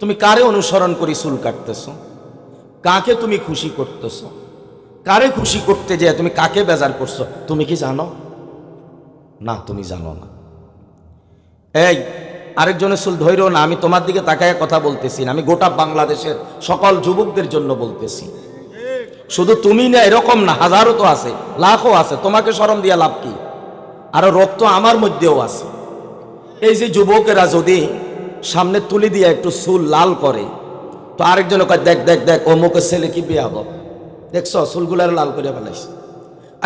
তুমি কারে অনুসরণ করি চুল কাটতেছ? কাকে তুমি খুশি করতেছ? কারে খুশি করতে যে তুমি কাকে বেজার করছ? তুমি কি জানো? না, তুমি জানো না। এই, আরেকজনের চুল ধৈর্য না, আমি তোমার দিকে তাকায় কথা বলতেছি না, আমি গোটা বাংলাদেশের সকল যুবকদের জন্য বলতেছি। শুধু তুমি না, এরকম না, হাজারো তো আছে, লাখও আছে, তোমাকে সরম দিয়া লাভ কি? আরও রক্ত আমার মধ্যেও আছে। এই যে যুবকেরা যদি সামনে তুলি দিয়ে একটু চুল লাল করে। তো আরেকজন কয়, দেখ দেখ দেখ, অমুকের ছেলে কি বিয়া হব? দেখছ চুলগুলার লাল করে ফেলাইছে।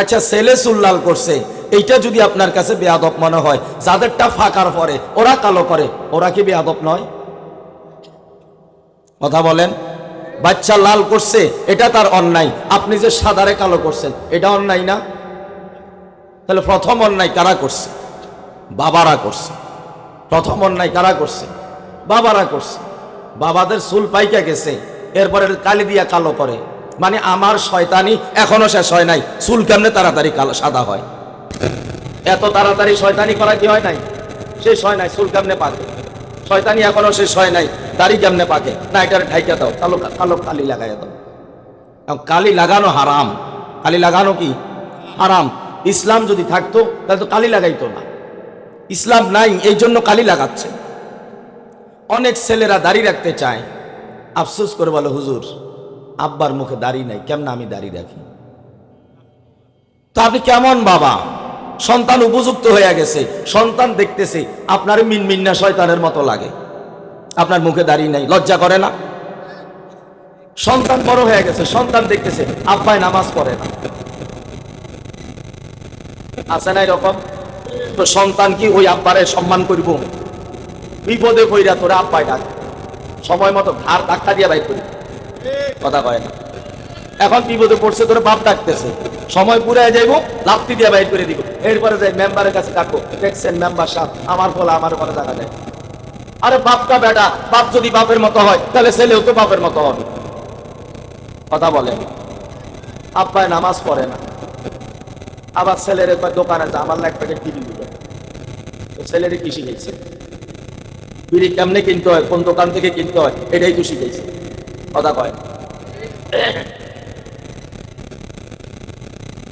আচ্ছা ছেলে চুল লাল করছে, এইটা যদি আপনার কাছে বেয়াদব মনে হয়, যাদেরটা ফাঁকার পরে, ওরা কালো করে, ওরা কি বেয়াদব নয়? কথা বলেন। বাচ্চা লাল করছে, এটা তার অন্যায়। আপনি যে সাদারে কালো করছেন, এটা অন্যায় না? তাহলে প্রথম অন্যায় কারা করছে? বাবারা করছে। প্রথম অন্যায় কারা করছে? বাবারা করছে। বাবাদের চুল পাইকা গেছে, এরপরে কালি দিয়া কালো করে। মানে আমার শয়তানি এখনও শেষ হয় নাই। চুল কেমনে তাড়াতাড়ি কালো, সাদা হয়? এত তাড়াতাড়ি শয়তানি করা কি হয় নাই? শেষ হয় নাই, চুল কেমনে পাকে? শয়তানি এখনও শেষ হয় নাই, দাড়ি কেমনে পাকে? না, এটার ঢাইকা দাও, কালো কালো কালি লাগাই দাও। কালি লাগানো হারাম। কালি লাগানো কি? হারাম। ইসলাম যদি থাকতো, তাহলে তো কালি লাগাইতো না। ইসলাম নাই এই জন্য কালি লাগাচ্ছে। অনেক ছেলেরা দাড়ি রাখতে চায়। আফসোস করে বলে, হুজুর, আব্বার মুখে দাড়ি নাই, কেমন আমি দাড়ি রাখি? তা আপনি কেমন বাবা? সন্তান উপযুক্ত হয়ে গেছে, সন্তান দেখতেছে আপনার মিনমিন্না শয়তানের মতো লাগে। আপনার মুখে দাঁড়িয়ে নাই, লজ্জা করে না? সন্তান বড় হয়ে গেছে, সন্তান দেখতেছে আব্বাই নামাজ পড়ে না। আছে না এরকম? তো সন্তান কি ওই আব্বারে সম্মান করব? বিপদে কইরা তোরা আব্বাই ডাক সময় মতো ঘাড় ধাক্কা দিয়ে বাইর করি। কথা কয় না। এখন বিপদে পড়ছে, তোরা বাপ ডাকতেছে। সময় পুরায় যাইবো লাপ্তি দিয়ে বাইর করে দিব। এরপরে যাই মেম্বারের কাছে ডাকবো। দেখছেন মেম্বার সাহেব, আমার ফলে আমার পরে দেখা যায় আরে বাপটা বেটা, বাপ যদি বাপের মতো হয়, তাহলে ছেলেও তো বাপের মতো হবে। কথা বলে আব্বায় নামাজ পড়ে না। আবার ছেলের দোকানে যা, আমার বিড়ি দিবে তো ছেলের কি শিখেছে? বিড়ি কেমনে কিনতে হয়, কোন দোকান থেকে কিনতে হয়, এটাই তো শিখেছে। কথা কয়।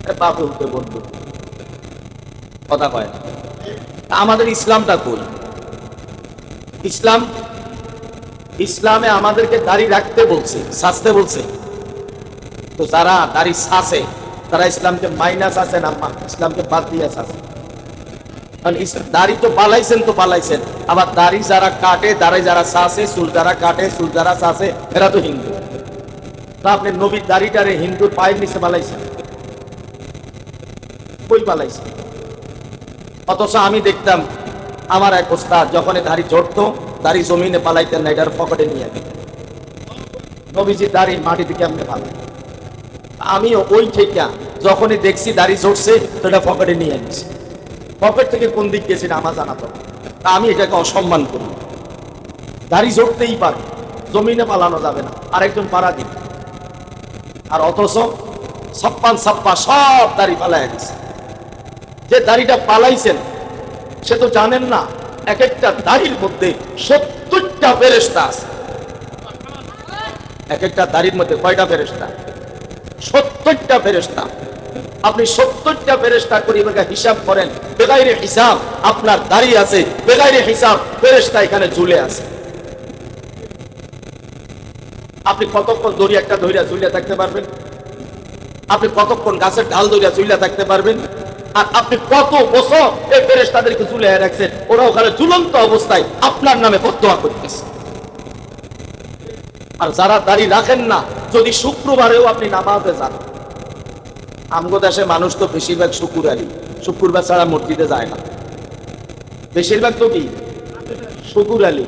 এ বন্ধু। কথা কয়। আমাদের ইসলামটা কই ইসলাম, ইসলামে আমাদেরকে দাড়ি রাখতে বলছে, সাজতে বলছে। তো যারা দাড়ি সাজে, তারা ইসলামকে মাইনাস আছে না ইসলামকে বাদ দিয়ে ইস- দাড়ি তো পালাইছেন তো পালাইছেন। আবার দাড়ি যারা কাটে, দাড়ি যারা সাসে, চুল যারা কাটে, চুল যারা সাসে, এরা তো হিন্দু। তা আপনি নবীর দাড়িটারে হিন্দুর পায়ের নিচে পালাইছেন। কই পালাইছেন? অথচ আমি দেখতাম, আমার এক ওস্তাদ যখন দাড়ি চড়তো দাড়ি জমিনে পালাইতেন না, এটার পকেটে নিয়ে যেতেন। নবীজি দাড়ি মাটিতে কেমনে পালাই আমিও ওই থেকে যখনই দেখছি দাড়ি চড়ছে এটা পকেটে নিয়ে নিছি পকেট থেকে কোন দিক গেছে আমার জানা তো আমি এটাকে অসম্মান করি। দাড়ি চড়তেই পারে, জমিনে পালানো যাবে না, আরেকজন পাড়া দিন আর অথচ ছাপ্পান ছাপ্পা সব দাড়ি পালায় গেছে যে দাড়িটা পালাইছেন, সে তো জানেন না এক একটা দাড়ির মধ্যে সত্তরটা ফেরেস্তা আছে। এক একটা দাড়ির মধ্যে কয়টা ফেরেস্তা সত্তরটা ফেরেস্তা আপনি সত্তরটা ফেরেস্তা করি এবার হিসাব করেন, বেগাইরে হিসাব আপনার দাড়ি আছে, বেগাইরে হিসাব ফেরেস্তা এখানে ঝুলে আছে। আপনি কতক্ষণ দড়ি একটা ধৈর্য ঝুলিয়ে থাকতে পারবেন? আপনি কতক্ষণ গাছের ঢাল ধরিয়া ঝুলিয়া থাকতে পারবেন? আর আপনি কত বছর এই ফেরেস তাদেরকে ঝুলে রাখছেন? ওরা ওখানে ঝুলন্ত অবস্থায় আপনার নামে বদোয়া করতেছে। আর যারা দাড়ি রাখেন না, যদি শুক্রবারেও আপনি নামাজে যান আমগো দেশে মানুষ তো বেশিরভাগ শুকুর আলী শুক্রবার ছাড়া মসজিদে যায় না। বেশিরভাগ তো কি? শুকুর আলী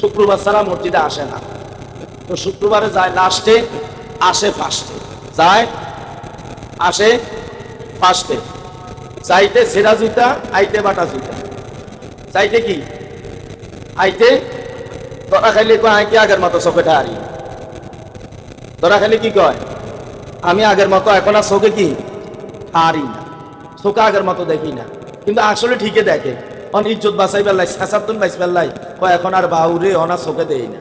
শুক্রবার ছাড়া মসজিদে আসে না। তো শুক্রবারে যায় লাস্টে আসে ফার্স্টে যায়, আসে ফার্স্টে চাইতে সেরা জুতা, আইতে বাটা জুতা। চাইতে কি? আইতে, ধরা খাইলে কয় আই কি আগের মতো চোখে হারি ধরা খাইলে কি কয়? আমি আগের মতো, এখন আর চোখে কি? হারি না। চোখে আগের মতো দেখি না। কিন্তু আসলে ঠিকই দেখে। অন ইজ্জত বাঁচাই পেলাই বাইস পেলাই ও এখন আর বাউরে, অনা চোখে দেই না।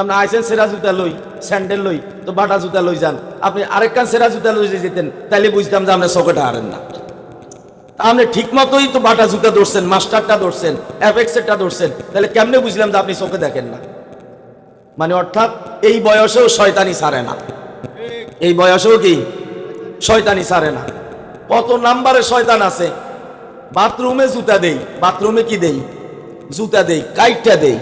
আপনি আইসেন সেরা জুতা লই, স্যান্ডেল লই, তো বাটা জুতা লই যান। আপনি আরেকখান সেরা জুতা লই যেতেন, তাইলে বুঝতাম যে আপনি চোখেটা হারেন না। আপনি ঠিক মতোই তো বাটা জুতা ধরছেন, মাস্টারটা ধরছেন, অ্যাপেক্সেরটা ধরছেন তাহলে কেমনে বুঝলাম যে আপনি চোখে দেখেন না? মানে অর্থাৎ এই বয়সেও শয়তানি ছাড়ে না। এই বয়সেও কি শয়তানি সারে না? কত নাম্বারে শয়তান আছে? বাথরুমে জুতা দেই, বাথরুমে কি দেই? জুতা দেই, কাইটটা দেই।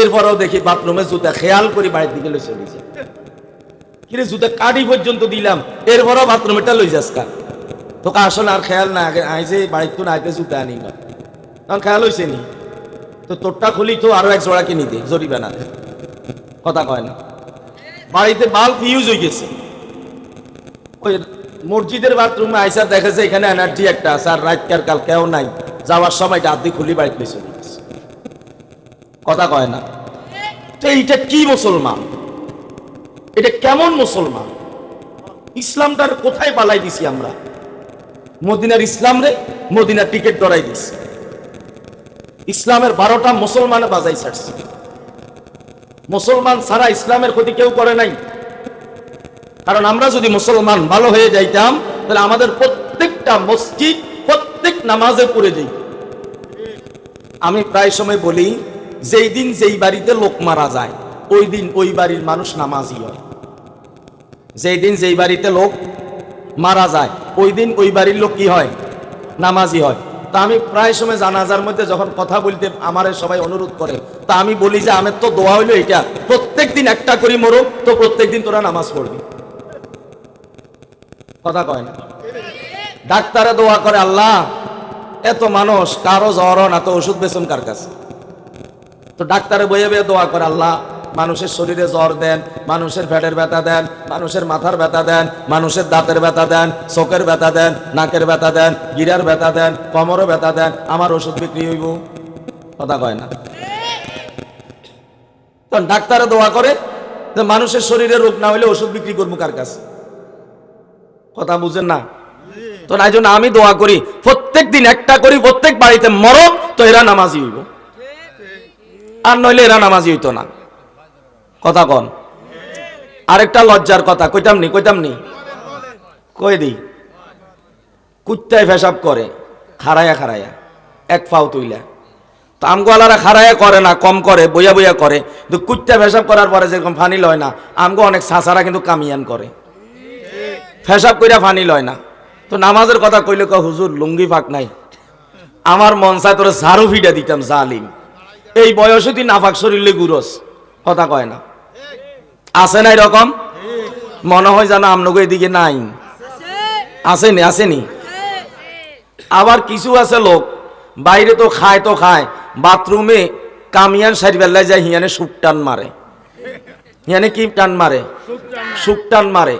এরপরেও দেখি বাথরুমে জুতা খেয়াল করি বাড়ির দিকে লই চলে যায় কিরে, জুতা কাটি পর্যন্ত দিলাম, এরপরও বাথরুমেটা লই যাস কা? তোকে আসলে আর খেয়াল না, আগে আইসে বাড়ির তো না জুতা আনি না। তখন খেয়াল হয়েছে নি? তো তোরটা খুলি তো আরও এক জোড়া কিনি দে, জরিমানা দে। কথা কয় না। বাড়িতে বাল্ব ইউজ হয়ে গেছে। মসজিদের বাথরুমে আইসা দেখেছে এখানে এনার্জি একটা আছে, আর রাতকার কাল কেউ নাই। যাওয়ার সময় ডাব্দি খুলি বাড়িতে চলে কথা কয় না? তো এইটা কি মুসলমান? এটা কেমন মুসলমান? ইসলামটার কোথায় পালাই দিছি আমরা? মদিনার ইসলাম রে, মদিনার টিকিট ধরাই দিছি। ইসলামের বারোটা মুসলমানে বাজাই ছাড়ছি। মুসলমান ছাড়া ইসলামের ক্ষতি কেউ করে নাই। কারণ আমরা যদি মুসলমান ভালো হয়ে যাইতাম, তাহলে আমাদের প্রত্যেকটা মসজিদ, প্রত্যেক নামাজে পড়ে যাই আমি প্রায় সময় বলি, যেই দিন যেই বাড়িতে লোক মারা যায়, ওই দিন ওই বাড়ির মানুষ নামাজি হয়। যেই দিন যেই বাড়িতে লোক মারা যায়, ওই দিন ওই বাড়ির লোক কি হয়? নামাজি হয়। তা আমি প্রায় সময় জানাজার মধ্যে যখন কথা বলতে আমারে সবাই অনুরোধ করে, তা আমি বলি যে, আমার তো দোয়া হইল এটা। প্রত্যেক দিন একটা করি মরো তো প্রত্যেক দিন তোরা নামাজ পড়বি। কথা কয় না। ডাক্তারে দোয়া করে, আল্লাহ, এত মানুষ, কারও জ্বর না, তো ওষুধ বেচন কার কাছে? তো ডাক্তারে বইয়ে বইয়ে দোয়া করে, আল্লাহ, মানুষের শরীরে জ্বর দেন, মানুষের ফ্যাটের ব্যথা দেন, মানুষের মাথার ব্যথা দেন, মানুষের দাঁতের ব্যথা দেন, চোখের ব্যথা দেন, নাকের ব্যথা দেন, গিরার ব্যথা দেন কোমরও ব্যথা দেন, আমার ওষুধ বিক্রি হইব? কথা কয় না। ডাক্তারে দোয়া করে যে, মানুষের শরীরে রোগ না হলে ওষুধ বিক্রি করব কার কাছে? কথা বুঝেন না? তো এই জন্য আমি দোয়া করি, প্রত্যেক দিন একটা করি, প্রত্যেক বাড়িতে মরক, তো এরা নামাজি হইব। আর নইলে এরা নামাজি হইতো না। কথা কন। আরেকটা লজ্জার কথা, কইতাম নি কইতাম নি? কই দি? কুত্তায় ফেসাব করে, খাড়ায়া খাড়ায়া, এক ফাও তুইলা। তো আমগোয়ালারা খাড়ায়া করে না, কম করে, বইয়া বইয়া করে। কিন্তু কুত্তা ফেসাব করার পরে যেরকম ফানি লয় না, আমগো অনেক সাসারা কিন্তু কামিয়ান করে। ফেসাব কইরা ফানি লয় না। তো নামাজের কথা কইলে ক হুজুর, লুঙ্গি ফাঁক নাই। আমার মন চায় তোর ঝাড়ু ফিটা দিতাম, জালিম। এই বয়সে তুই নাফাক শরীরে গুরস। কথা কয় না। আছে না এরকম? মনে হয় যেন আমনগো এদিকে নাই। আসেনি আসেনি আবার কিছু আছে লোক, বাইরে তো খায় তো খায়। বাথরুমে কামিয়ান সারি বেলায় যায়, হিয়ানে সুপ টান মারে। হিয়ানে কি টান মারে? সুপ টান মারে।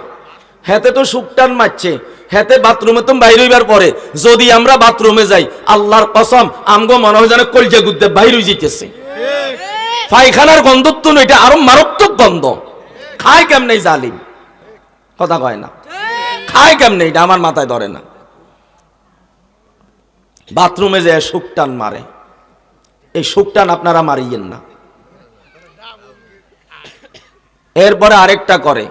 হেতে তো সুপ টান মারছে, হেতে বাথরুমে তো বাইরে হইবার পরে যদি আমরা বাথরুমে যাই, আল্লাহর কসম, আমগো মনে হয় যেন কলজা গুদ্দে বাইরে যেতেছে পায়খানার গন্ধ তো এটা আরও মারাত্মক গন্ধ। খায় কেমনে জালিম? কথা কয় না। খায় কেমনে? এটা আমার মাথায় ধরে না। বাথরুমে যে শুকটান মারে। এই শুকটান আপনারা মারিয়েন না। এরপরে আরেকটা করে।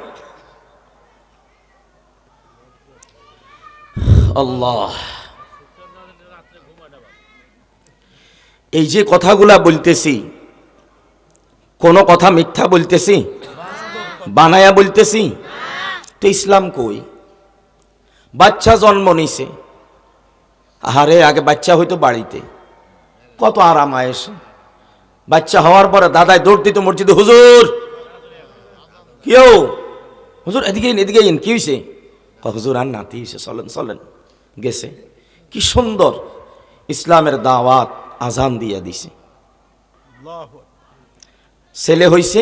আল্লাহ। এই যে কথাগুলা বলতেছি, কোনো কথা মিথ্যা বলতেছি? বানায়া বলতেছি? তো ইসলাম কই? বাচ্চা জন্ম নিছে। আহারে, আগে বাচ্চা হইতো বাড়িতে। কত আরাম আয়েসে। বাচ্চা হওয়ার পরে দাদাই দৌড় দিত মসজিদে, হুজুর! কেউ হুজুর, এদিকে এদিকে কি হয়েছে হুজুর, আর নাতি চলেন চলেন। গেছে। কি সুন্দর ইসলামের দাওয়াত আজান দিয়া দিছে। ছেলে হইছে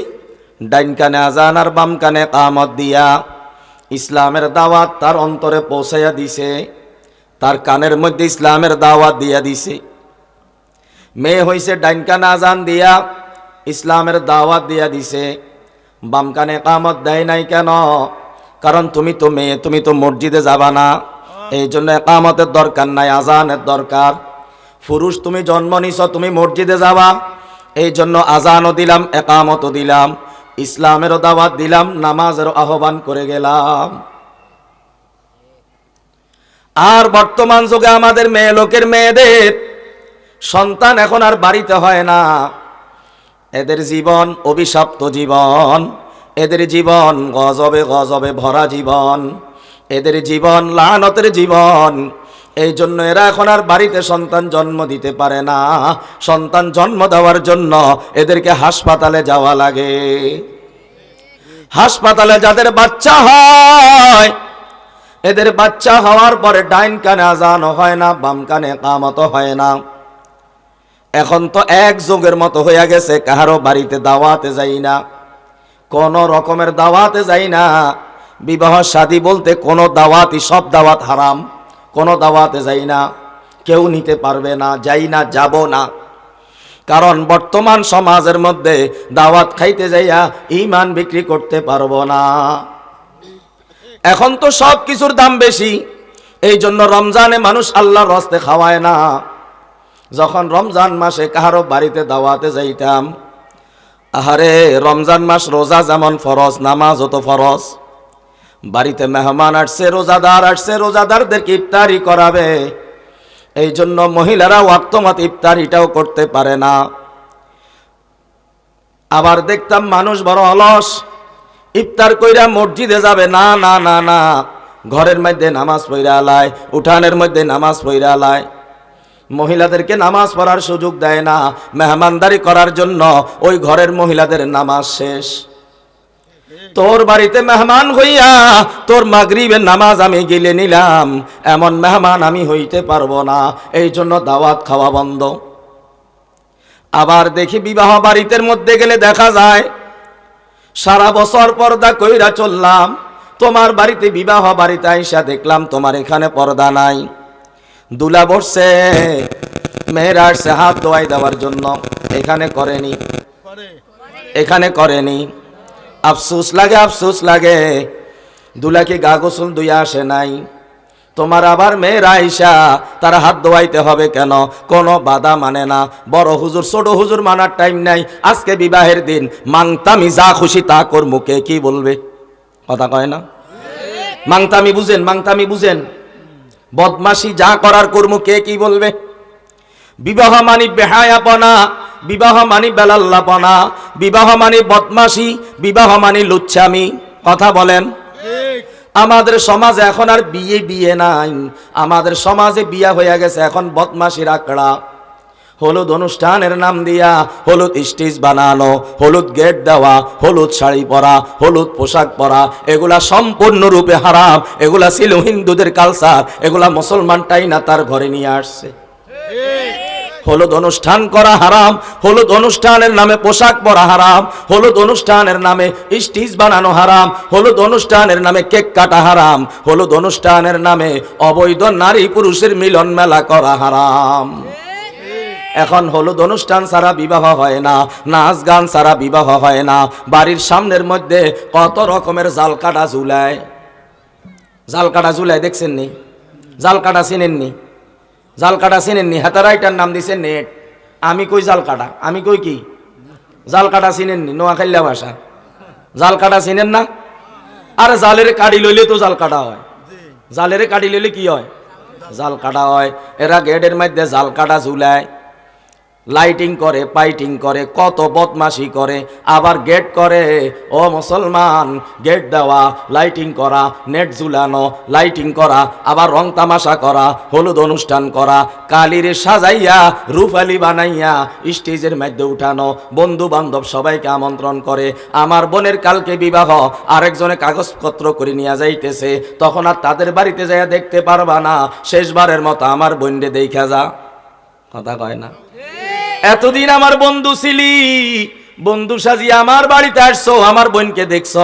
ডাইন কানে আজান আর বাম কানে কামত দিয়া ইসলামের দাওয়াত তার অন্তরে পৌঁছাইয়া দিছে তার কানের মধ্যে ইসলামের দাওয়াত দিয়া দিছে। মেয়ে হইছে ডাইন কানে আজান দিয়া ইসলামের দাওয়াত দিয়া দিছে। বাম কানে কামত দেয় নাই কেন? কারণ তুমি তো মেয়ে তুমি তো মসজিদে যাবা না। এই জন্য একামতের দরকার নাই, আজানের দরকার। পুরুষ, তুমি জন্ম নিছ, তুমি মসজিদে যাবা। এই জন্য আজানও দিলাম, একামতও দিলাম। ইসলামেরও দাওয়াত দিলাম, নামাজেরও আহ্বান করে গেলাম। আর বর্তমান যুগে আমাদের মেয়ে লোকের মেয়েদের সন্তান এখন আর বাড়িতে হয় না। এদের জীবন অভিশপ্ত জীবন, এদের জীবন গজবে গজবে ভরা জীবন। এদের জীবন লানতের জীবন। এই জন্য এরা এখন আর বাড়িতে সন্তান জন্ম দিতে পারে না। সন্তান জন্ম দেওয়ার জন্য এদেরকে হাসপাতালে যাওয়া লাগে। হাসপাতালে যাদের বাচ্চা হয়, এদের বাচ্চা হওয়ার পরে ডাইন কানে আজানো হয় না, বাম কানে কামত হয় না। এখন তো এক যুগের মতো হইয়া গেছে, কাহারও বাড়িতে দাওয়াতে যাই না। কোন রকমের দাওয়াতে যাই না। বিবাহ, শাদী বলতে কোনো দাওয়াতই, সব দাওয়াত হারাম। কোনো দাওয়াতে যাই না, কেউ নিতে পারবে না, যাই না, যাব না। কারণ বর্তমান সমাজের মধ্যে দাওয়াত খাইতে যাইয়া ইমান বিক্রি করতে পারব না। এখন তো সব কিছুর দাম বেশি, এই জন্য রমজানে মানুষ আল্লাহর রস্তে খাওয়ায় না। যখন রমজান মাসে কাহারো বাড়িতে দাওয়াতে যাইতাম, আহারে, রমজান মাস রোজা যেমন ফরজ নামাজ হতো ফরজ। বাড়িতে মেহমান আসছে, রোজাদার আসছে, রোজাদারদেরকে ইফতারি করাবে। এই জন্য মহিলারা ওয়াক্তমত ইফতারিটাও করতে পারে না। আবার দেখতাম মানুষ বড় অলস, ইফতার কইরা মসজিদে যাবে, না না না না, ঘরের মধ্যে নামাজ পইরা আলায়, উঠানের মধ্যে নামাজ পইরা আলায়। মহিলাদেরকে নামাজ পড়ার সুযোগ দেয় না, মেহমানদারি করার জন্য ওই ঘরের মহিলাদের নামাজ শেষ। তোর বাড়িতে মেহমান হইয়া তোর মাগরিবের নামাজ আমি গিলে নিলাম এমন মেহমান আমি হইতে পারব না এই জন্য দাওয়াত খাওয়া বন্ধ। আবার দেখি বিবাহ বাড়িতে মধ্যে গেলে দেখা যায় সারা বছর পর্দা কইরা চললাম তোমার বাড়িতে বিবাহ বাড়িতে আইসা দেখলাম তোমার এখানে পর্দা নাই। দুলা বসছে মেয়েরা আসছে হাত ধোয়াই দেওয়ার জন্য। এখানে করেনি। এখানে করেনি। আফসুস লাগে আফসুস লাগে। দুলাকে গা গোসল দুইয়া আসে নাই। তোমার আবার মেয়েরা আইসা, তার হাত ধোয়াইতে হবে কেন? কোনো বাধা মানে না। বড় হুজুর, ছোট হুজুর মানার টাইম নাই। আজকে বিবাহের দিন, মাংতামি যা খুশি তা কর মুখে কি বলবে? কথা কয় না? মাংতামি বুঝেন মাংতামি বুঝেন। বদমাসি যা করার কর্ম, কে কি বলবে? বিবাহ মানি বেহায়াপনা বিবাহ মানি বেলাল্লাপনা বিবাহ মানি বদমাসি বিবাহ মানি লুচ্ছামি। কথা বলেন। আমাদের সমাজে এখন আর বিয়ে বিয়ে নাই। আমাদের সমাজে বিয়া হয়ে গেছে এখন বদমাসির আঁকড়া। হলুদ অনুষ্ঠানের নাম দিয়া হলুদ স্টেজ বানানো, হলুদ গেট দেওয়া, হলুদ শাড়ি পরা, হলুদ পোশাক পরা, এগুলা সম্পূর্ণরূপে হারাম, এগুলা ছিল হিন্দুদের কালচার এগুলা মুসলমানটাই না তার ঘরে নিয়ে আসছে। হলুদ অনুষ্ঠান করা হারাম, হলুদ অনুষ্ঠানের নামে পোশাক পরা হারাম, হলুদ অনুষ্ঠানের নামে স্টিচ বানানো হারাম, হলুদ অনুষ্ঠানের নামে কেক কাটা হারাম, হলুদ অনুষ্ঠানের নামে অবৈধ নারী পুরুষের মিলন মেলা করা হারাম। এখন হলুদ অনুষ্ঠান ছাড়া বিবাহ হয় না নাচ গান ছাড়া বিবাহ হয় না, বাড়ির সামনের মধ্যে কত রকমের জাল কাটা ঝুলায়। জাল কাটা ঝুলায় দেখছেন নি জাল কাটা চিনেননি? জাল কাটা চিনেন নি? হাতারা এটার নাম দিছে নেট। আমি কই জাল কাটা? আমি কই কি? জাল কাটা চিনেন নি? নোয়াখাইলা ভাষা। জাল কাটা চিনেন না? আর জালের কাটি লইলে তো জাল কাটা হয়। জালের কাটি লইলে কি হয়? জাল কাটা হয়। এরা গেটের মধ্যে জাল কাটা ঝুলায়। লাইটিং করে পাইটিং করে, কত বদমাশি করে, আবার গেট করে, ও মুসলমান গেট দেওয়া লাইটিং করা নেট ঝুলানো লাইটিং করা, আবার রং তামাশা করা, হলুদ অনুষ্ঠান করা, কালির সাজাইয়া রুফালি বানাইয়া, স্টেজের মধ্যে উঠানো বন্ধু বান্ধব সবাইকে আমন্ত্রণ করে, আমার বোনের কালকে বিবাহ, আরেকজনে কাগজপত্র করে নিয়ে যাইতেছে, তখন আর তাদের বাড়িতে যাইয়া দেখতে পারবা না, শেষবারের মতো আমার বোনরে দেখা যা। কথা কয় না। এতদিন আমার বন্ধু ছিলি। বন্ধু সাজি আমার বাড়িতে আসছো আমার বোনকে দেখছ।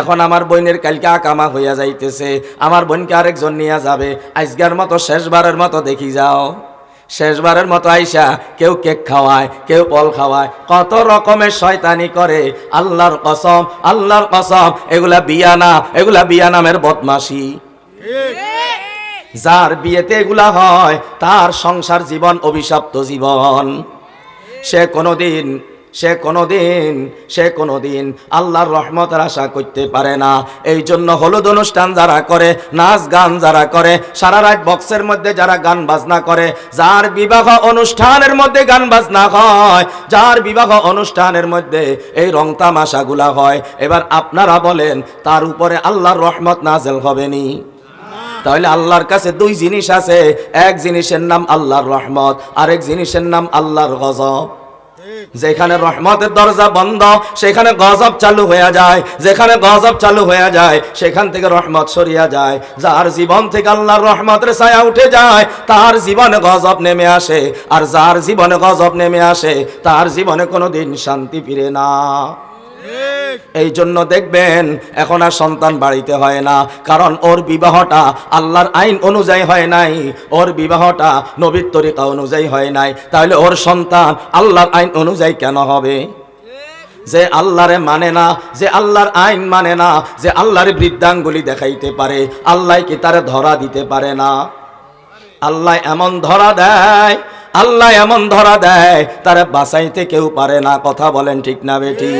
এখন আমার বোনের কালকে আকামা হইয়া যাইতেছে। আমার বোনকে আরেকজন নিয়ে যাবে। আজকের মতো শেষবারের মতো দেখি যাও। শেষবারের মতো আইসা কেউ কেক খাওয়ায় কেউ ফল খাওয়ায়। কত রকমের শয়তানি করে। আল্লাহর কসম আল্লাহর কসম এগুলা বিয়া না এগুলা বিয়া নামের বদমাসি যার বিয়েতে এগুলা হয় তার সংসার জীবন অভিশপ্ত জীবন। সে কোনোদিন সে কোনোদিন সে কোনোদিন আল্লাহর রহমতের আশা করতে পারে না। এই জন্য হলুদ অনুষ্ঠান যারা করে, নাচ গান যারা করে, সারা রাত বক্সের মধ্যে যারা গান বাজনা করে, যার বিবাহ অনুষ্ঠানের মধ্যে গান বাজনা হয়, যার বিবাহ অনুষ্ঠানের মধ্যে এই রং তামাশাগুলা হয়, এবার আপনারা বলেন, তার উপরে আল্লাহর রহমত নাজেল হবেনি তাহলে আল্লাহর কাছে দুই জিনিস আছে। এক জিনিসের নাম আল্লাহর রহমত, আরেক জিনিসের নাম আল্লাহর গজব। যেখানে রহমতের দরজা বন্ধ, সেখানে গজব চালু হয়ে যায়। যেখানে গজব চালু হয়ে যায়, সেখান থেকে রহমত সরিয়া যায়। যার জীবন থেকে আল্লাহর রহমতের ছায়া উঠে যায়, তার জীবনে গজব নেমে আসে। আর যার জীবনে গজব নেমে আসে, তার জীবনে কোনো দিন শান্তি ফিরে না। এই জন্য দেখবেন, এখন আর সন্তান বাড়িতে হয় না। কারণ ওর বিবাহটা আল্লাহর আইন অনুযায়ী হয় নাই, ওর বিবাহটা নবীর তরিকা অনুযায়ী হয় নাই। তাহলে ওর সন্তান আল্লাহর আইন অনুযায়ী কেন হবে? যে আল্লাহরে মানে না, যে আল্লাহর আইন মানে না, যে আল্লাহর বৃদ্ধাঙ্গুলি দেখাইতে পারে, আল্লাহ কি তারে ধরা দিতে পারে না? আল্লাহ এমন ধরা দেয়, আল্লাহ এমন ধরা দেয়, তারা বাঁচাইতে কেউ পারে না। কথা বলেন ঠিক না বেটি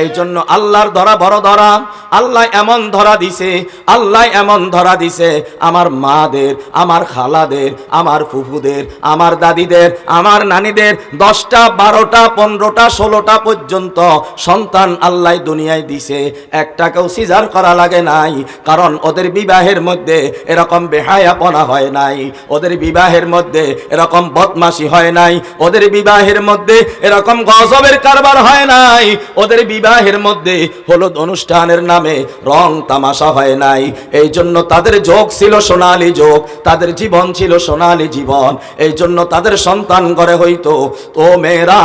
এই জন্য আল্লাহর ধরা বড় ধরা। আল্লাহ এমন ধরা দিছে, আল্লাহ এমন ধরা দিছে, আমার মাদের, আমার খালাদের, আমার ফুফুদের, আমার দাদিদের, আমার নানিদের, দশটা, বারোটা, পনেরোটা, ষোলোটা পর্যন্ত সন্তান আল্লাহ দুনিয়ায় দিছে। একটাকেও সিজার করা লাগে নাই, কারণ ওদের বিবাহের মধ্যে এরকম বেহায়াপনা হয় নাই, ওদের বিবাহের মধ্যে এরকম বদমাসি হয় নাই, ওদের বিবাহের মধ্যে এরকম গজবের কারবার হয় নাই, ওদের বিবাহের মধ্যে হলুদ অনুষ্ঠানের নামে রং তামাশা হয় নাই। এই জন্য তাদের যোগ ছিল সোনালী যোগ, তাদের জীবন ছিল সোনালী জীবন। এই জন্য তাদের সন্তান করে হইতো তো মেয়েরা,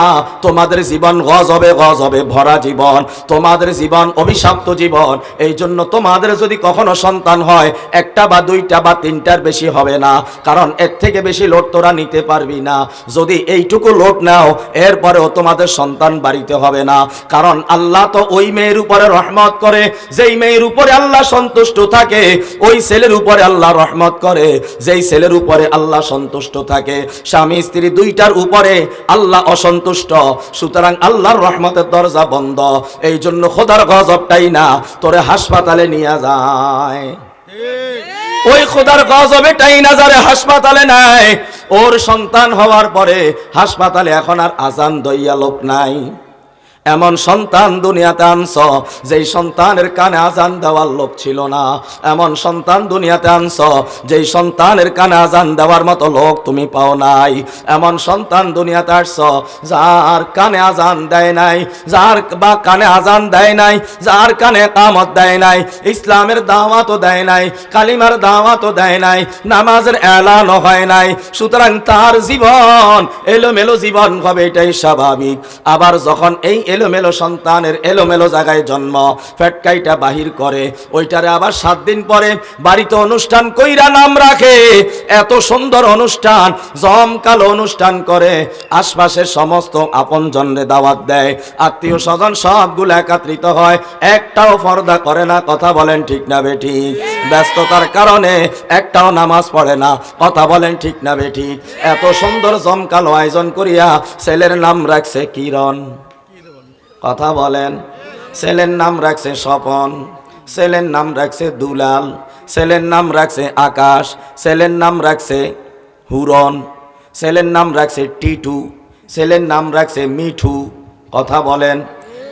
তোমাদের জীবন গজবে গজবে ভরা জীবন, তোমাদের জীবন অভিশপ্ত জীবন। এই জন্য তোমাদের যদি কখনো সন্তান হয়, একটা বা দুইটা বা তিনটার বেশি হবে না, কারণ এর থেকে বেশি লোট তোরা নিতে পারবি না। যদি এইটুকু লোট নাও, এরপরেও তোমাদের সন্তান বাড়িতে হবে না, কারণ আল্লাহ তো ওই মেয়ের উপরে রহমত করে। যেই মেয়ের উপরে আল্লাহ সন্তুষ্ট থাকে, ওই ছেলের উপরে আল্লাহ রহমত করে। যেই ছেলের উপরে আল্লাহ সন্তুষ্ট থাকে, স্বামী স্ত্রী দুইটার উপরে আল্লাহ অসন্তুষ্ট। সুতরাং আল্লাহর রহমতের দরজা বন্ধ। এই জন্য খোদার গজবটাই না, তোরে হাসপাতালে নিয়ে যায়। ওই খোদার গজবে টাই নাজারে হাসপাতালে নাই ওর সন্তান হওয়ার পরে হাসপাতালে এখন আর আজান দইয়া লোক নাই। এমন সন্তান দুনিয়াতে আনছ, যেই সন্তানের কানে আজান দেওয়ার লোক ছিল না। এমন সন্তান দুনিয়াতে আনছ, যেই সন্তানের কানে আজান দেওয়ার মতো লোক তুমি পাও নাই। এমন সন্তান দুনিয়াতে আসছ, যার কানে আজান দেয় নাই, যার বা কানে আজান দেয় নাই, যার কানে কামত দেয় নাই, ইসলামের দাওয়াতও দেয় নাই, কালিমার দাওয়াতও দেয় নাই, নামাজের এলানও হয় নাই। সুতরাং তার জীবন, এলোমেলো জীবন হবে এটাই স্বাভাবিক। আবার যখন এই এলোমেলো সন্তানের এলোমেলো জায়গায় জন্ম ফেটকাইটা বাহির করে, ওইটারে আবার সাত দিন পরে বাড়িতে অনুষ্ঠান কইরা নাম রাখে। এত সুন্দর অনুষ্ঠান, জমকালো অনুষ্ঠান করে, আশপাশের সমস্ত আপন জনরে দাওয়াত দেয়, আত্মীয় স্বজন সবগুলো একত্রিত হয়, একটাও পর্দা করে না, কথা বলেন ঠিক না বেঠি। ব্যস্ততার কারণে একটাও নামাজ পড়ে না, কথা বলেন ঠিক না বেঠি। এত সুন্দর জমকালো আয়োজন করিয়া ছেলের নাম রাখছে কিরণ। কথা বলেন। ছেলের নাম রাখছে স্বপন, ছেলের নাম রাখছে দুলাল, ছেলের নাম রাখছে আকাশ, ছেলের নাম রাখছে হুরন, ছেলের নাম রাখছে টিটু, ছেলের নাম রাখছে মিঠু। কথা বলেন।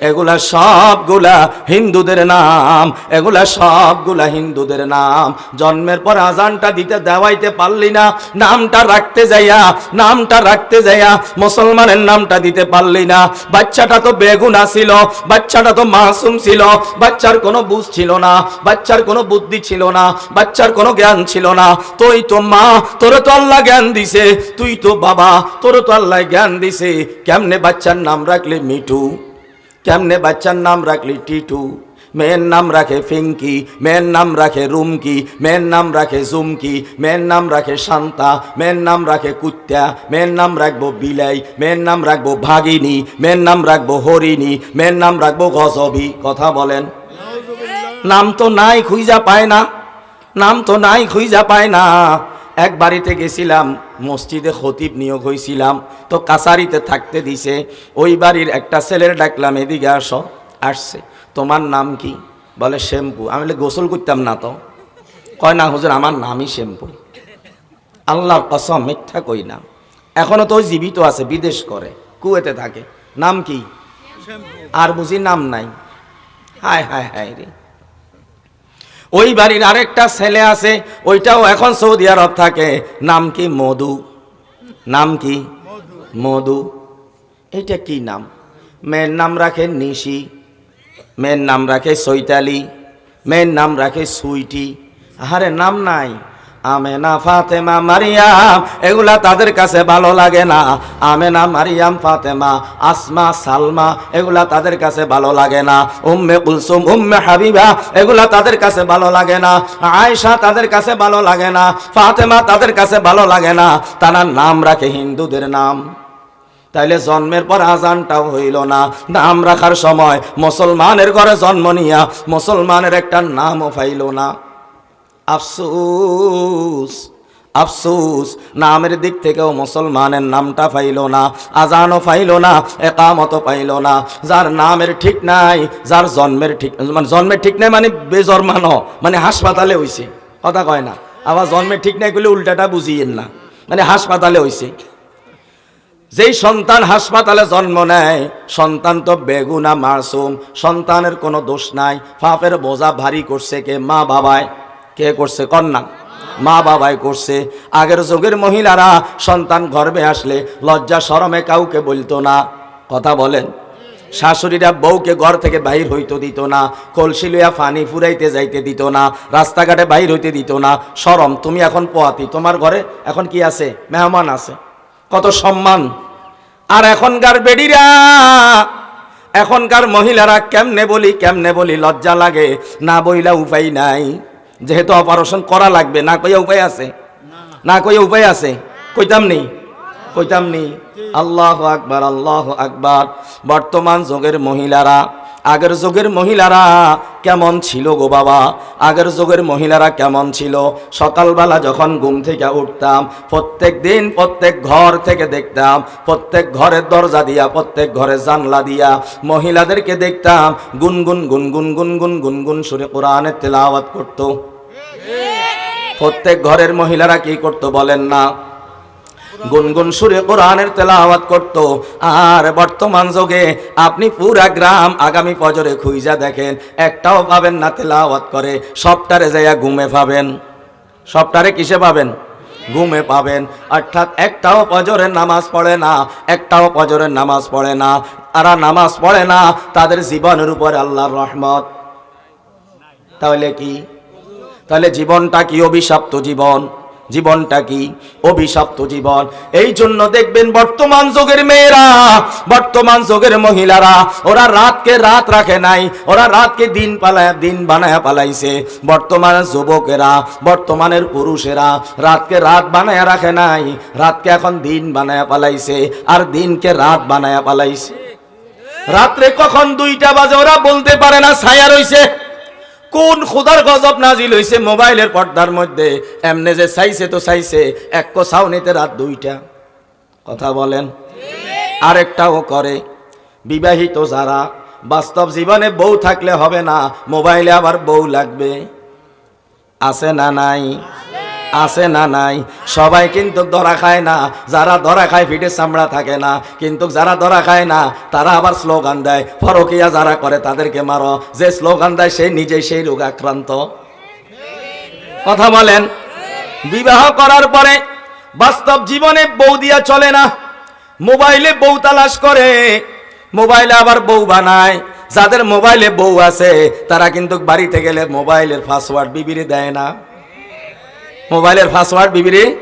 এগুলা সবগুলা হিন্দুদের নাম, এগুলা সবগুলা হিন্দুদের নাম। জন্মের পর আজানটা দিতে দেওয়াইতে পারলি না, নামটা রাখতে যাইয়া, নামটা রাখতে যাইয়া মুসলমানের নামটা দিতে পারলি না। বাচ্চাটা তো বেগুনা ছিল, বাচ্চাটা তো মাসুম ছিল, বাচ্চার কোনো বুঝ ছিল না, বাচ্চার কোনো বুদ্ধি ছিল না, বাচ্চার কোনো জ্ঞান ছিল না। তুই তো মা, তোর তো আল্লাহ জ্ঞান দিছে, তুই তো বাবা, তোর তো আল্লাহ জ্ঞান দিছে। কেমনে বাচ্চার নাম রাখলে মিঠু? কেমনে বাচ্চার নাম রাখলি, টিটু? মেয়ের নাম রাখে ফিঙ্কি, মেয়ের নাম রাখে রুমকি, মেয়ের নাম রাখে জুমকি, মেয়ের নাম রাখে শান্তা, মেয়ের নাম রাখে কুত্তা, মেয়ের নাম রাখব বিলাই, মেয়ের নাম রাখব ভাগিনী, মেয়ের নাম রাখব হরিণী, মেয়ের নাম রাখব গজবি, কথা বলেন। নাম তো নাই খুঁজা পায় না, নাম তো নাই খুঁজা পায় না। এক বাড়িতে গেছিলাম মসজিদে খতিব নিয়োগ হয়েছিলাম তো কাছারিতে থাকতে দিছে ওই বাড়ির একটা ছেলের ডাকলাম এদিকে আসো। আসছে। তোমার নাম কি? বলে শ্যাম্পু। আমি বলে গোসল করতাম না তো। কয় না হুজুর আমার নামই শ্যাম্পু। আল্লাহর কসম মিথ্যা কই না। এখনও তো জীবিত আছে বিদেশ করে কুয়েতে থাকে। নাম কি? আর বুঝি নাম নাই। হায় হায় হায় রে। ওই বাড়ির আরেকটা ছেলে আছে, ওইটাও এখন সৌদি আরব থাকে। নাম কি? মধু। নাম কি? মধু। এটা কি নাম? মেয়ের নাম রাখে নিশি। মেয়ের নাম রাখে সৈতালি মেয়ের নাম রাখে সুইটি। আহারে, নাম নাই। আমেনা, ফাতেমা, মারিয়াম, এগুলা তাদের কাছে ভালো লাগে না। আমেনা, মারিয়াম, ফাতেমা, আসমা, সালমা, এগুলা তাদের কাছে ভালো লাগে না। উম্মে কুলসুম, উম্মে হাবিবা, এগুলা তাদের কাছে ভালো লাগে না। আয়েশা তাদের কাছে ভালো লাগে না। ফাতেমা তাদের কাছে ভালো লাগে না। তারা নাম রাখে হিন্দুদের নাম। তাইলে জন্মের পর আজানটাও হইল না। নাম রাখার সময় মুসলমানের ঘরে জন্ম নিয়া মুসলমানের একটা নামও পাইল না। আফসুস আফসুস, নামের দিক থেকেও মুসলমানের নামটা পাইল না, আজানও পাইল না, একামতও পাইল না। যার নামের ঠিক নাই, যার জন্মের ঠিক মানে জন্মের ঠিক নাই মানে বেজন্মানো মানে হাসপাতালে হইছে। কথা কয় না, আবার জন্মের ঠিক নাই করলে উল্টাটা বুঝিয়েন না মানে হাসপাতালে হইছে। যেই সন্তান হাসপাতালে জন্ম নেয়, সন্তান তো বেগুনা মাসুম, সন্তানের কোনো দোষ নাই, ফাপের বোঝা ভারী করছে কে মা বাবায় কে করছে কন্যা? মা বাবাই করছে। আগের যুগের মহিলারা সন্তান গর্ভে আসলে লজ্জা শরমে কাউকে বলতো না। কথা বলেন, শাশুড়িরা বউকে ঘর থেকে বাহির হইতে দিত না, কলসি লইয়া পানি ফুরাইতে যাইতে দিত না, রাস্তাঘাটে বাইর হইতে দিত না। সরম তুমি এখন পোয়াতি, তোমার ঘরে এখন কি আছে? মেহমান আছে। কত সম্মান। আর এখনকার বেডিরা, এখনকার মহিলারা কেমনে বলি কেমনে বলি লজ্জা লাগে, না বইলা উপায় নাই। যেহেতু অপারেশন করা লাগবে, না কইয়া উপায় আছে? না কইয়া উপায় আছে? কইতাম নেই। কইতাম নেই। আল্লাহ আকবার আল্লাহ আকবার। বর্তমান যুগের মহিলারা আগের যুগের মহিলারা কেমন ছিল গো বাবা? আগের যুগের মহিলারা কেমন ছিল? সকালবেলা যখন ঘুম থেকে উঠতাম প্রত্যেক দিন প্রত্যেক ঘর থেকে দেখতাম প্রত্যেক ঘরের দরজা দিয়া প্রত্যেক ঘরে জানলা দিয়া মহিলাদেরকে দেখতাম গুনগুন গুনগুন গুনগুন গুনগুন সুরে কোরআনের তেলাওয়াত করতো। প্রত্যেক ঘরের মহিলারা কি করতো বলেন না? গুনগুন সুরে কোরআনের তেলাওয়াত করত। আর বর্তমান যুগে আপনি পুরা গ্রাম আগামী ফজরে খুইজা দেখেন, একটাও পাবেন না তেলাওয়াত করে, সবটারে যাইয়া ঘুমে পাবেন। সবটারে কিসে পাবেন? ঘুমে পাবেন। অর্থাৎ একটাও ফজরের নামাজ পড়ে না, একটাও ফজরের নামাজ পড়ে না। তারা নামাজ পড়ে না, তাদের জীবনের উপর আল্লাহর রহমত। তাহলে কি? তাহলে জীবনটা কি অভিশপ্ত জীবন? জীবনটা কি? অভিশপ্ত জীবন। এই জন্য দেখবেন বর্তমান যুগের মেয়েরা, বর্তমান যুগের মহিলারা, ওরা রাতকে রাত রাখে নাই, ওরা রাতকে দিন পালায় দিন বানায় পালাইছে। বর্তমানের যুবকেরা, বর্তমানের পুরুষেরা, রাতকে রাত বানায় রাখে নাই, রাতকে এখন দিন বানায় পালাইছে, আর দিনকে রাত বানায় পালাইছে। রাত্রে কখন দুইটা বাজে ওরা বলতে পারে না, ছায়া রইছে। কোন খুদার গজব নাজিল হইছে মোবাইলের পর্দার মধ্যে? এমনে যে চাইছে তো চাইছে, এক কোথাও নিতে রাত দুইটা। কথা বলেন। আরেকটাও করে। বিবাহিত যারা, বাস্তব জীবনে বউ থাকলে হবে না, মোবাইলে আবার বউ লাগবে। আছে না নাই? আছে না নাই? সবাই কিন্তু ধরা খায় না। যারা ধরা খায় ফিটে চামড়া থাকে না। কিন্তু যারা ধরা খায় না, তারা আবার স্লোগান দেয়, ফরকিয়া যারা করে তাদেরকে মারো। যে স্লোগান দেয়, সে নিজেই সেই রোগ আক্রান্ত। কথা বলেন। বিবাহ করার পরে বাস্তব জীবনে বউ দিয়া চলে না। মোবাইলে বউ তালাশ করে, মোবাইলে আবার বউ বানায়। যাদের মোবাইলে বউ আছে, তারা কিন্তু বাড়িতে গেলে মোবাইলের পাসওয়ার্ড বিবিরে দেয় না। মোবাইলের পাসওয়ার্ড বিবিরি?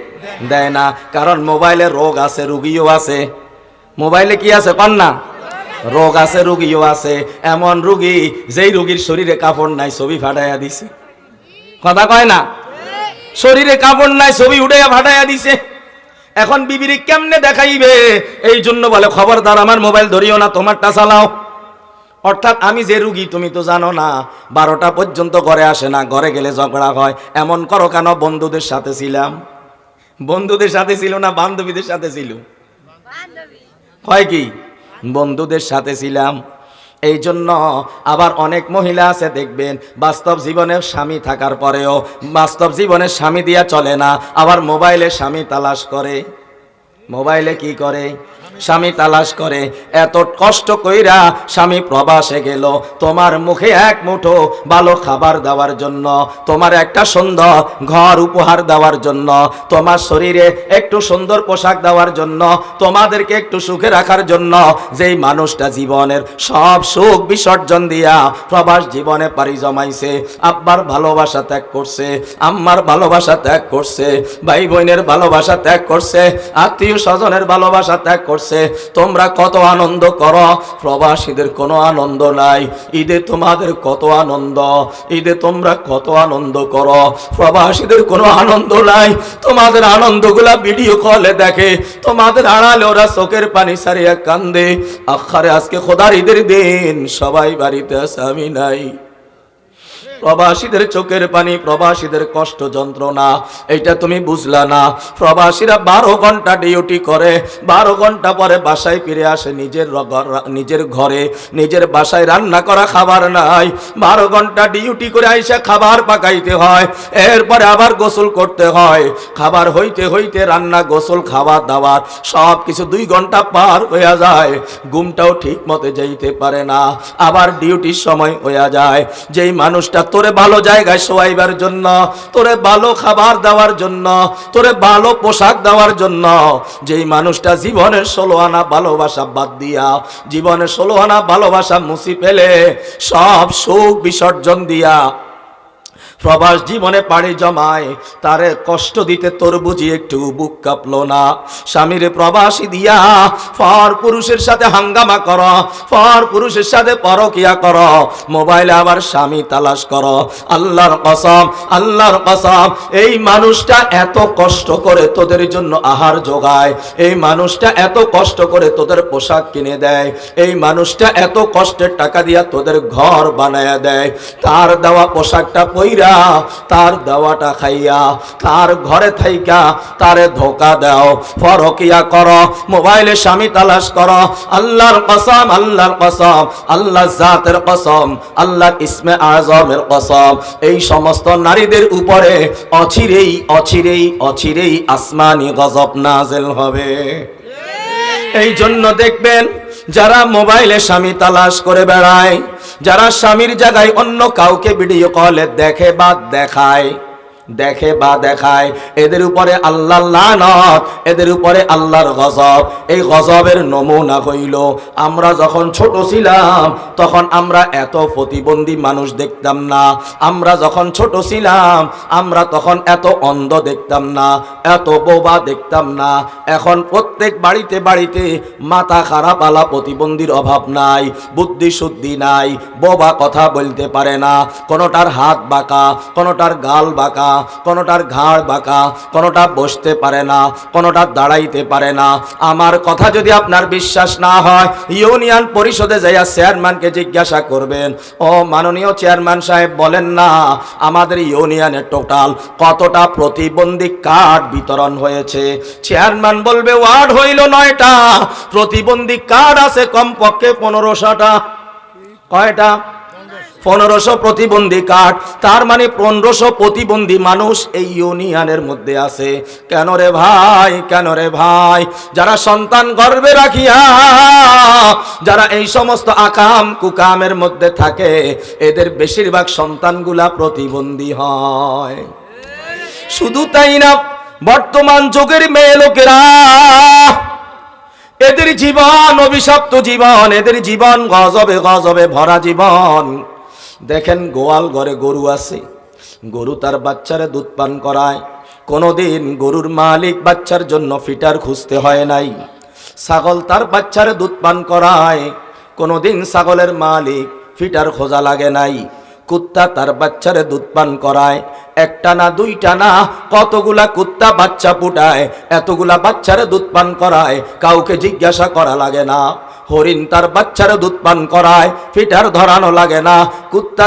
দেয় না। কারণ মোবাইলে রোগ আছে, রুগীও আছে। মোবাইলে কি আছে কন না? রোগ আছে, রুগীও আছে। এমন রুগী যেই রুগীর শরীরে কাপড় নাই, ছবি ফাটাইয়া দিছে। কথা কয় না? শরীরে কাপড় নাই, ছবি উঠাইয়া ফাটাইয়া দিছে। এখন বিবিরি কেমনে দেখাইবে? এই জন্য বলে, খবরদার, আমার মোবাইল ধরিও না, তোমারটা চালাও। অর্থাৎ আমি যে রুগী, তুমি তো জানো না, বারোটা পর্যন্ত ঘরে আসে না, ঘরে গেলে ঝগড়া হয়। এমন করো কেন, বন্ধুদের সাথে ছিলাম। বন্ধুদের সাথে ছিল না, বান্ধবীদের সাথে ছিল? হয় কি? বন্ধুদের সাথে ছিলাম। এই জন্য আবার অনেক মহিলা আছে, দেখবেন, বাস্তব জীবনের স্বামী থাকার পরেও বাস্তব জীবনের স্বামী দিয়া চলে না, আবার মোবাইলে স্বামী তালাশ করে। মোবাইলে কি করে? স্বামী তালাশ করে, এত কষ্ট কইরা স্বামী প্রবাসে গেল। তোমার মুখে এক মুঠো ভালো খাবার দেওয়ার জন্য, তোমার একটা সুন্দর ঘর উপহার দেওয়ার জন্য, তোমার শরীরে একটু সুন্দর পোশাক দেওয়ার জন্য, তোমাদেরকে একটু সুখে রাখার জন্য, যেই মানুষটা জীবনের সব সুখ বিসর্জন দিয়া প্রবাস জীবনে পারি জমাইছে, আব্বার ভালোবাসা ত্যাগ করছে, আম্মার ভালোবাসা ত্যাগ করছে ভাই বোনের ভালোবাসা ত্যাগ করছে, আত্মীয় স্বজনের ভালোবাসা ত্যাগ করছে। তোমরা কত আনন্দ করো। প্রবাসীদের কোনো আনন্দ নাই। ঈদে তোমাদের কত আনন্দ। ঈদে তোমরা কত আনন্দ করো। প্রবাসীদের কোনো আনন্দ নাই। তোমাদের আনন্দগুলা ভিডিও কলে দেখে। তোমাদের আড়ালে ওরা চোখের পানি সারিয়া কান্দে। আখারে আজকে খোদার ঈদের দিন। সবাই বাড়িতে আছে, আমি নাই। প্রবাসীদের চোখের পানি, প্রবাসীদের কষ্ট যন্ত্রণা এইটা তুমি বুঝলা না। প্রবাসীরা বারো ঘণ্টা ডিউটি করে, বারো ঘণ্টা পরে বাসায় ফিরে আসে নিজের নিজের ঘরে, নিজের বাসায় রান্না করা খাবার নাই। বারো ঘণ্টা ডিউটি করে আইসা খাবার পাকাইতে হয়, এরপরে আবার গোসল করতে হয়। খাবার হইতে হইতে রান্না, গোসল খাবার দাবার সব কিছু দুই ঘণ্টা পার হইয়া যায়। ঘুমটাও ঠিক মতে যাইতে পারে না। আবার ডিউটির সময় হইয়া যায়। যেই মানুষটা তোরে ভালো জায়গায় শোয়াইবার জন্য, তোরে ভালো খাবার দেওয়ার জন্য, তোরে ভালো পোশাক দেওয়ার জন্য, যেই মানুষটা জীবনের ষোলো আনা ভালোবাসা বাদ দিয়া, জীবনের ষোলো আনা ভালোবাসা মুছি ফেলে, সব সুখ বিসর্জন দিয়া প্রবাস জীবনে পাড়ি জমায়, তারে কষ্ট দিতে তোর বুঝি একটু বুক কাঁপলো না। স্বামীর প্রবাসী দিয়া ফর পুরুষের সাথে হাঙ্গামা কর, ফর পুরুষের সাথে পরকিয়া কর, মোবাইলে আবার স্বামী তালাশ কর। আল্লাহর কসম আল্লাহর কসম, এই মানুষটা এত কষ্ট করে তোদের জন্য আহার যোগায়, এই মানুষটা এত কষ্ট করে তোদের পোশাক কিনে দেয়, এই মানুষটা এত কষ্টের টাকা দিয়া তোদের ঘর বানায়া দেয়, তার দেওয়া পোশাকটা পইরা তার দেওয়াটা খাইয়া তার ঘরে থাইকা তারে ধোকা দাও। ফরকিয়া কর মোবাইলে স্বামী তালাশ কর। আল্লাহর কসম আল্লাহর কসম আল্লাহ জাতের কসম আল্লাহ ইসমে আজমের কসম। এই সমস্ত নারীদের উপরে অচিরেই অচিরেই অচিরেই আসমানি গজব নাজেল হবে। এই জন্য দেখবেন যারা মোবাইলে স্বামী তালাশ করে বেড়ায় যারা স্বামীর জায়গায় অন্য কাউকে ভিডিও কলে দেখে বা দেখায় দেখে বা দেখায়। এদের উপরে আল্লাহ লানত, এদের উপরে আল্লাহর গজব। এই গজবের নমুনা হইল, আমরা যখন ছোট ছিলাম, তখন আমরা এত প্রতিবন্ধী মানুষ দেখতাম না। আমরা যখন ছোট ছিলাম, আমরা তখন এত অন্ধ দেখতাম না, এত বোবা দেখতাম না। এখন প্রত্যেক বাড়িতে বাড়িতে মাথা খারাপ আলা প্রতিবন্ধীর অভাব নাই, বুদ্ধি শুদ্ধি নাই, বোবা কথা বলতে পারে না, কোনোটার হাত বাঁকা, কোনোটার গাল বাঁকা কোনোটার ঘাড় বাঁকা, কোনোটা বসতে পারে না, কোনোটা দাঁড়াইতে পারে না। আমার কথা যদি আপনার বিশ্বাস না হয়, ইউনিয়ন পরিষদে যাইয়া চেয়ারম্যানকে জিজ্ঞাসা করবেন। ও মাননীয় চেয়ারম্যান সাহেব, বলেন না, আমাদের ইউনিয়নের টোটাল কতটা প্রতিবন্ধী কার্ড বিতরণ হয়েছে? চেয়ারম্যান বলবে, ওয়ার্ড হইল নয়টা। প্রতিবন্ধী কার্ড আছে কমপক্ষে পনেরোশোটা। কয়টা? পনেরোশো প্রতিবন্ধী কার্ড তার মানে পনেরোশো প্রতিবন্ধী মানুষ এই ইউনিয়নের মধ্যে আছে। কেন রে ভাই? কেন রে ভাই? যারা সন্তান গর্বে রাখিয়া, যারা এই সমস্ত আকাম কুকামের মধ্যে থাকে, এদের বেশিরভাগ সন্তানগুলা প্রতিবন্ধী হয়। শুধু তাই না, বর্তমান যুগের মেয়ে লোকেরা, এদের জীবন অভিশপ্ত জীবন, এদের জীবন গজবে গজবে ভরা জীবন। দেখেন গোয়াল ঘরে গরু আছে। গরু তার বাচ্চারে দুধ পান করায়। কোনোদিন গরুর মালিক বাচ্চার জন্য ফিটার খুঁজতে হয় নাই। ছাগল তার বাচ্চারে দুধ পান করায়। কোনোদিন ছাগলের মালিক ফিটার খোঁজা লাগে নাই। কুত্তা তার বাচ্চারে দুধ পান করায়। একটা না, দুইটা না, কতগুলা কুত্তা বাচ্চা ফুটায় এতগুলা বাচ্চারে দুধ পান করায়। কাউকে জিজ্ঞাসা করা লাগে না। হরিণ তার বাচ্চার দুধ পান করায় ফিটার ধরানো লাগে না। কুত্তা